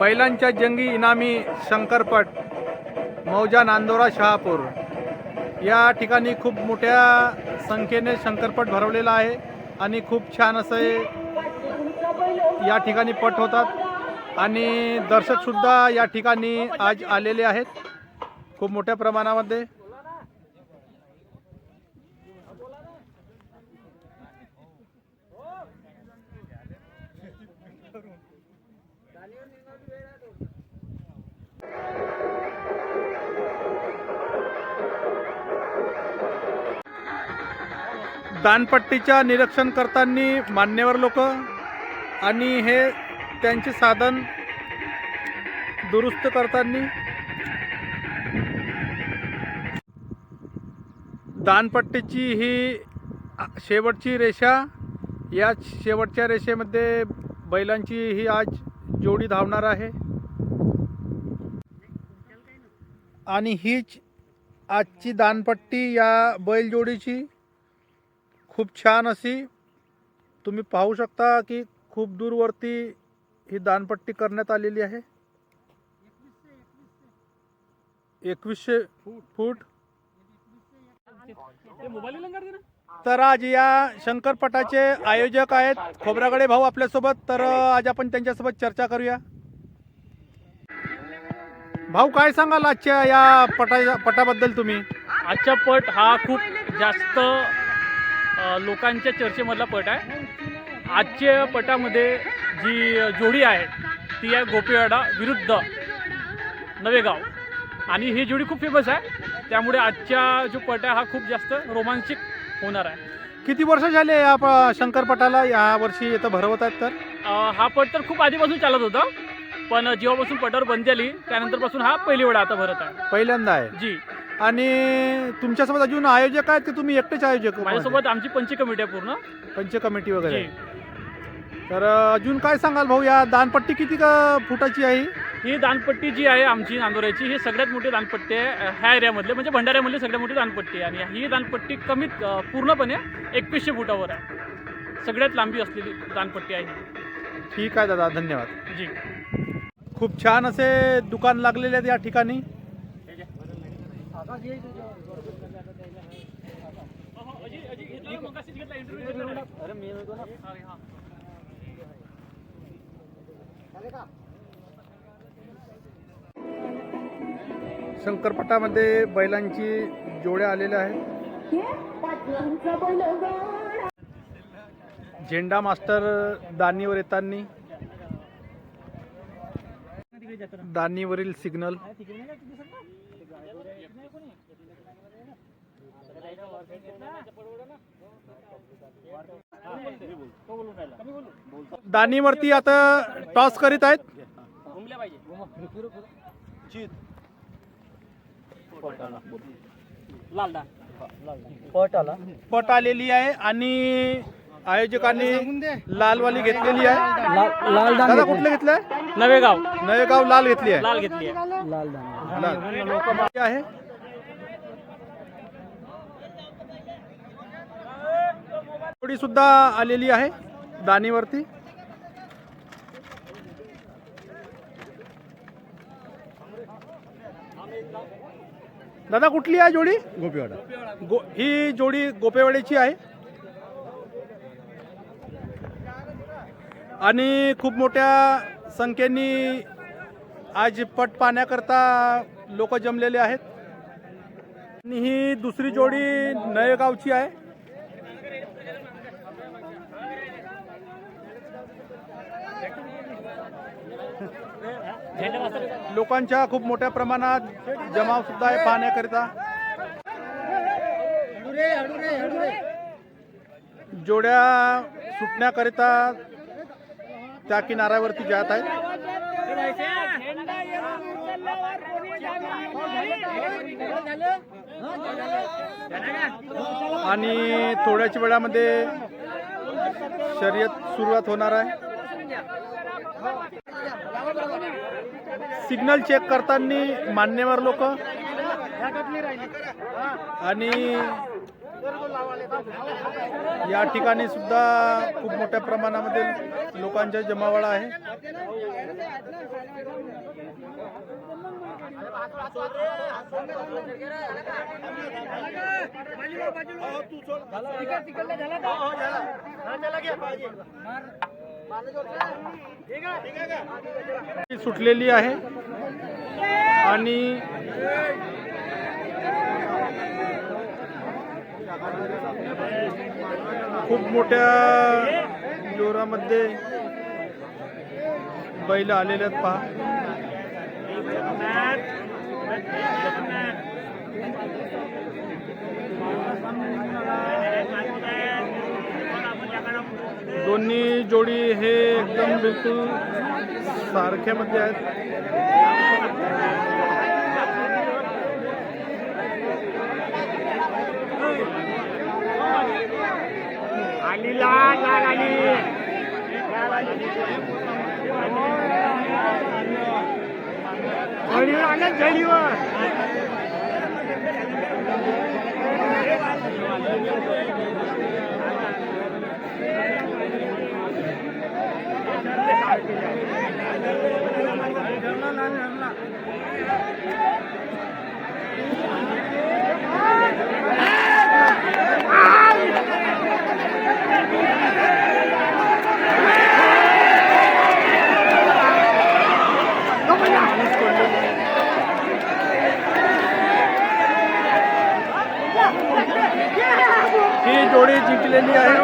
बैलांच्या जंगी इनामी शंकरपट मौजा नांदोरा शहापूर. या ठिकाणी खूप मोठ्या संख्येने शंकरपट भरवलेला आहे आणि खूप छान असं या ठिकाणी पट होतात. आणि दर्शकसुद्धा या ठिकाणी आज आलेले आहेत खूप मोठ्या प्रमाणामध्ये. दानपट्टीच्या निरीक्षण करताना मान्यवर लोक आणि हे त्यांचे साधन दुरुस्त करताना दानपट्टीची ही शेवटची रेषा या शेवटच्या रेषेमध्ये बैलांची ही आज जोडी धावणार आहे. आणि हीच आजची दानपट्टी या बैलजोडीची खूप छान अशी तुम्ही पाहू शकता की खूप दूरवरती ही दानपट्टी करण्यात आलेली आहे. एकवीसशे फूट. तर आज या शंकरपटाचे आयोजक आहेत खोबरागडे भाऊ आपल्यासोबत. तर आज आपण त्यांच्यासोबत चर्चा करूया. भाऊ काय सांगाल आजच्या या पटा पटाबद्दल तुम्ही? आजचा पट हा खूप जास्त लोकांच्या चर्चेमधला पट आहे. आजच्या पटामध्ये जी जोडी आहे ती आहे गोपीवाडा विरुद्ध नवेगाव. आणि ही जोडी खूप फेमस आहे. त्यामुळे आजच्या जो पट आहे हा खूप जास्त रोमांचिक होणार आहे. किती वर्ष झाले या प- शंकरपटाला या वर्षी इथं भरवत आहेत तर? अ, हा पट तर खूप आधीपासून चालत होता. पण जेव्हापासून पटावर बंदी आली त्यानंतरपासून हा पहिली वेळा आता भरत आहे. पहिल्यांदा आहे. जी. आणि तुमच्यासोबत अजून आयोजक आहेत की तुम्ही एकटेच आयोजक माझ्यासोबत आमची पंच कमिटी आहे पूर्ण. पंच कमिटी वगैरे. जी. तर अजून काय सांगाल भाऊ? या दानपट्टी किती का फुटाची आहे? ही दानपट्टी जी आहे आमची नांदोऱ्याची ही सगळ्यात मोठी दानपट्टी आहे अ, ह्या एरियामधले म्हणजे भंडाऱ्यामधली सगळ्यात मोठी दानपट्टी आहे. आणि ही दानपट्टी कमीत अ, पूर्णपणे एकवीसशे फुटावर आहे. सगळ्यात लांबी असलेली दानपट्टी आहे ही. ठीक आहे दादा धन्यवाद. जी. खूप छान असे दुकान लागलेले आहेत या ठिकाणी. शंकरपटामध्ये बैलांची जोड्या आलेल्या आहेत. झेंडा मास्टर दानीवर येताना. दानीवरील सिग्नल. दानीवरती आता टॉस करीत आहेत. पट आलेली आहे आणि आयोजकांनी लालवाली घेतलेली आहे. लाल दादा कुठलं घेतलंय? नवेगाव. नवेगाव लाल घेतली आहे. लाल घेतली आहे. लाल. आहे. सुद्धा आलेली आहे दानीवरती दादा कुठली आहे जोडी? गोपीवाडा. गो ही जोडी गोपेवाडीची आहे. आणि खूप मोठ्या संख्येने आज पट पाहण्याकरता लोक जमलेले आहेत. आणि ही दुसरी जोडी नयगावची आहे. लोकांच्या खूप मोठ्या प्रमाणात जमाव सुद्धा आहे पाहण्याकरिता. जोड्या सुटण्याकरिता त्या किनाऱ्यावरती जात आहेत. आणि थोड्याच वेळामध्ये शर्यत सुरुवात होणार आहे. सिग्नल चेक करताना मान्यवर लोक. आणि या ठिकाणी सुद्धा खूप मोठ्या प्रमाणामध्ये लोकांचा जमावाळा आहे. सुटलेली आहे. आणि खूप मोठ्या जोरामध्ये बैल आलेले आहेत पहा. दोन्ही जोडी हे एकदम बिलकुल सारख्यामध्ये आहेत. ही जोडी आहे.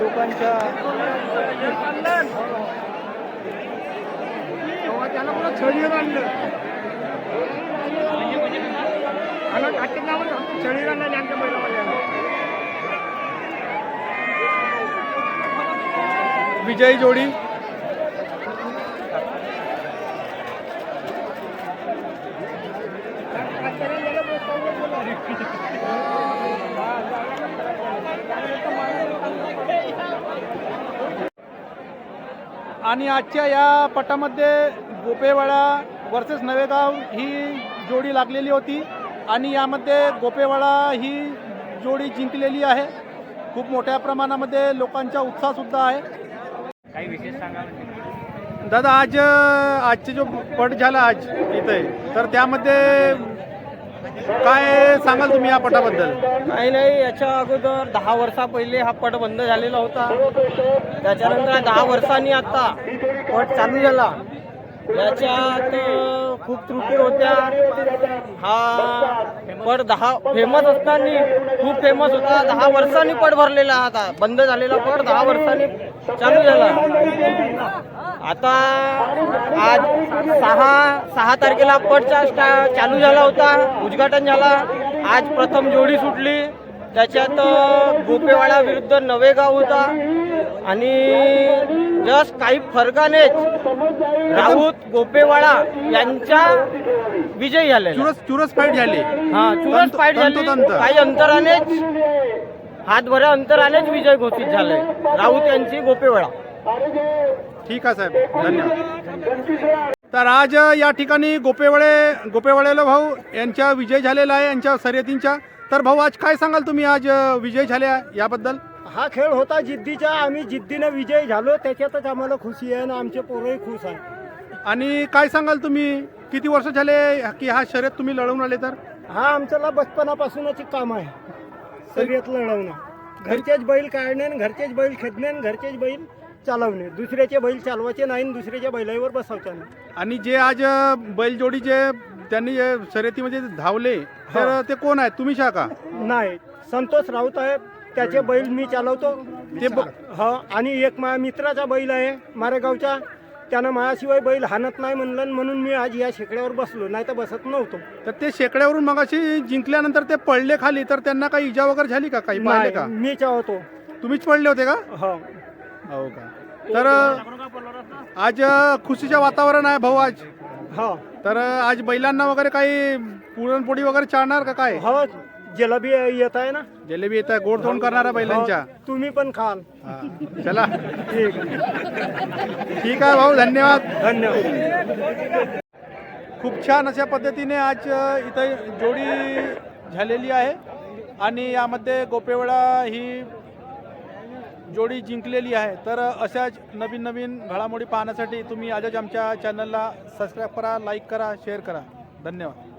लोकांच्या त्याला पुन्हा आणलं. आणि नाव आणलं आमच्या महिला विजयी जोडी. आणि आजच्या या पटामध्ये गोपेवाडा वर्सेस नवेगाव ही जोडी लागलेली होती आणि यामध्ये गोपेवाडा ही जोडी जिंकलेली आहे. खूप मोठ्या प्रमाणामध्ये लोकांचा उत्साहसुद्धा आहे काही विशेष सांगा म्हणजे दादा आज आजचे जो पट झाला आज इथे तर त्यामध्ये काय सांगाल तुम्ही या पटाबद्दल? काही नाही याच्या अगोदर दहा वर्षा पहिले हा पट बंद झालेला होता. त्याच्यानंतर दहा वर्षांनी आता पट चालू झाला. याच्यात खूप त्रुटी होत्या. हा पड दहा फेमस असताना खूप फेमस होता. दहा वर्षांनी पट भरलेला आता. बंद झालेला पड दहा वर्षांनी चालू झाला. आता आज सहा सहा तारखेला पटचा स्टा चालू झाला होता. उद्घाटन झाला. आज प्रथम जोडी सुटली. त्याच्यात गोपेवाडा विरुद्ध नवेगाव होता. आणि जस्ट काही फरकानेच राऊत गोपेवाडा यांच्या विजय झालेला. चुरस चुरस फाईट झाली. हा चुरस फाईट झाली. तंतोतंत. काही अंतरानेच हातभऱ्या अंतरानेच विजय घोषित झाले. राऊत यांची गोपेवाडा ठीक आहे साहेब धन्यवाद. तर आज या ठिकाणी गोपेवाडे गोपेवाडेला भाऊ यांच्या विजय झालेला आहे यांच्या शर्यतींच्या. तर भाऊ आज काय सांगाल तुम्ही? आज विजय झाल्या याबद्दल? हा खेळ होता जिद्दीचा. आम्ही जिद्दीने विजय झालो. त्याच्यातच आम्हाला खुशी आहे आणि आमचे पोरही खुश आहे आणि काय सांगाल तुम्ही? किती वर्ष झाले की हा शर्यत तुम्ही लढवून आले तर? हा आमच्याला बचपनापासूनच काम आहे. शर्यत लढवणं. घरचेच बैल काढणे आणि घरचेच बैल खेळणे आणि घरचेच बैल चालवणे. दुसऱ्याचे बैल चालवायचे नाही आणि दुसऱ्याच्या बैलावर बसवायचे नाही. आणि जे आज बैलजोडी जे त्यांनी जे शर्यतीमध्ये धावले तर ते कोण आहेत? तुम्ही शा का? नाही. संतोष राऊत आहे. त्याचे बैल मी चालवतो. ते ब- हा आणि एक माझ्या मित्राचा बैल आहे मारेगावचा. त्यानं माझ्याशिवाय बैल हाणत नाही म्हणलं म्हणून मी आज या शेकड्यावर बसलो नाही तर बसत नव्हतो. तर ते शेकड्यावरून मगाशी जिंकल्यानंतर ते पडले खाली तर त्यांना काही इजा वगैरे झाली का? काही पाहिले नाही का? मी चावतो. तुम्हीच पडले होते का? हो. हो का? तर आज खुशीचं वातावरण आहे भाऊ आज. हो. तर आज बैलांना वगैरे काही पुरणपोळी वगैरे चालणार का काय? हो. जलेबी येत आहे ना? जिलेबी येत आहे. गोड तोंड करणारा बैलांच्या. हो, तुम्ही पण खाल. हा. चला. ठीक. ठीक आहे भाऊ धन्यवाद. धन्यवाद. खूप छान अशा पद्धतीने आज इथं जोडी झालेली आहे. आणि यामध्ये गोपेवाडा ही जोडी जिंकलेली आहे. तर अशाच नवीन नवीन घडामोडी पाहण्यासाठी तुम्ही आजच आमच्या चॅनलला सबस्क्राईब करा लाईक करा शेअर करा. धन्यवाद.